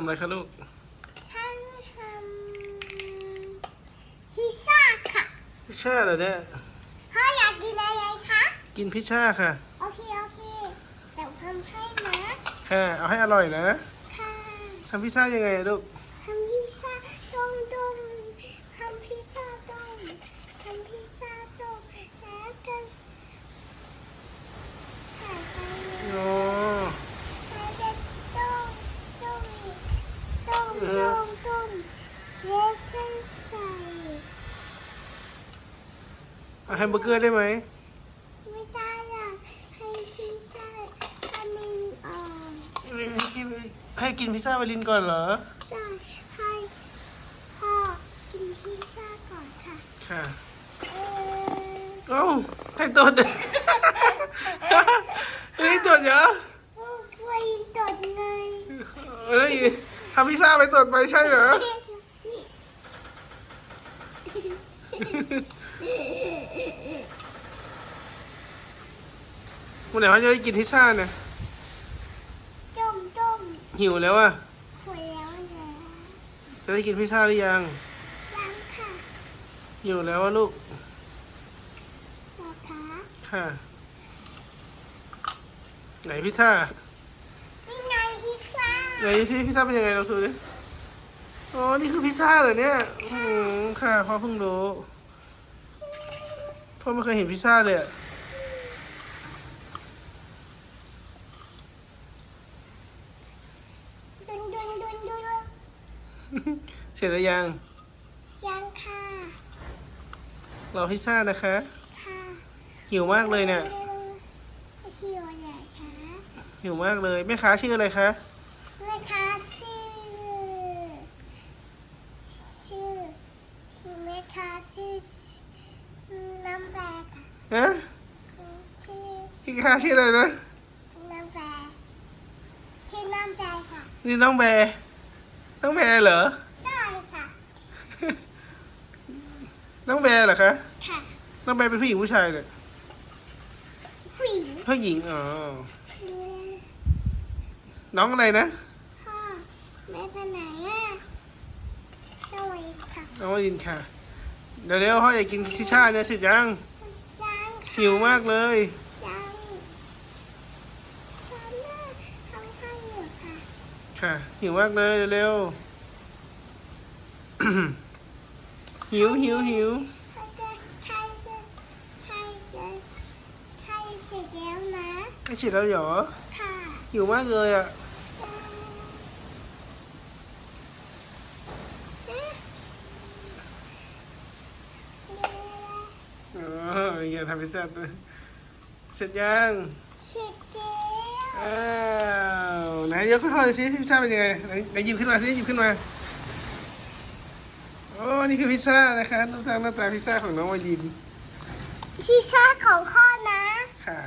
ำอะไรคะลูก ฉันทำพิซซ่าค่ะพิชซ่าเหรอเนี่ยพ่ออยากกินอะไรคะกินพิชซ่าค่ะ โอเคโอเคเดี๋ยวทำให้นะ ค่ะ เอาให้อร่อยนะค่ะทำพิซซ่ายังไงอะลูก ทำพิซซ่าต้มต้มทำพิซซ่าต้มทำพิซซ่าต้มแล้วก็ใส่ไปเลย อ๋อ แล้วก็ต้มต้มอีก ต้มต้มต้มแล้วก็ใส่เอาแฮมเบอร์เกอร์ได้ไหมไม่ได้อะให้พิซซ่าทำมันอ่อนให้กินให้กินพิซซ่าวาลินก่อนเหรอ ใช่ให้พ่อกินพิซซ่าก่อนค่ะค่ะเออเอ้าใครตดเฮ้ยตดเหรอช่วยตดเลยเฮ้ย ทำพิซซ่าไปตดไปใช่เหรอเมื่อไหร่เขาจะได้กินพิซซ่าเนี่ย ต้มต้มหิวแล้วอะคุยแล้วนะจะได้กินพิซซ่าหรือยังยังค่ะหิวแล้วอะลูกหรอคะค่ะ ไหนพิซซ่านี่ไงพิซซ่า ไหนซิพิซซ่าเป็นยังไงเราดูดิอ๋อ นี่คือพิซซ่าเหรอเนี่ยอืมค่ะพ่อเพิ่งรู้พ่อไม่เคยเห็นพิซซ่าเลยอะดุนดุนดุนดุนเสร็จแล้วยัง ยังค่ะรอพิซซ่านะคะ ค่ะหิวมากเลยเนี่ยหิวใหญ่ค่ะหิวมากเลยแม่ค้าชื่ออะไรคะ แม่ค้าชื่อ ชื่อแม่ค้าชื่อน้ำแบกค่ะฮะชื่อพี่ค้าชื่ออะไรนะน้ำแบกชื่อน้ำแบกค่ะนี่น้องแบร์น้องแบร์เหรอใช่ค่ะน้องแบร์เหรอคะค่ะน้องแบร์เป็นผู้หญิงผู้ชายเนี่ยผู้หญิงผู้หญิงอ๋อดูแลน้องอะไรนะพ่อแม่ไปไหนอะสวัสดีค่ะน้องวลินค่ะ เดี๋ยวเดี๋ยวพ่ออยากกินชิชาเนี่ยเสร็จยังยังค่ะหิวมากเลย ยังฉันน่ะทำให้อยู่ค่ะค่ะ หิวมากเลยเร็วๆหิวหิวหิวใครจะใครจะใครจะใครเสร็จแล้วนะ ไม่ฉีดแล้วเหรอ ค่ะ หิวมากเลยอะ เอ๊ะ อ๋ ออย่าทำพิซซ่าตัวเสร็จยังเสร็จแล้วอ้าวไหนยกข้อๆสิพิซซ่าเป็นยังไงไหนไหนหยิบขึ้นมาสิหยิบขึ้นมาโอ้นี่คือพิซซ่านะคะหน้าตาหน้าตาพิซซ่าของน้องวลินพิซซ่าของพ่อนะค่ะ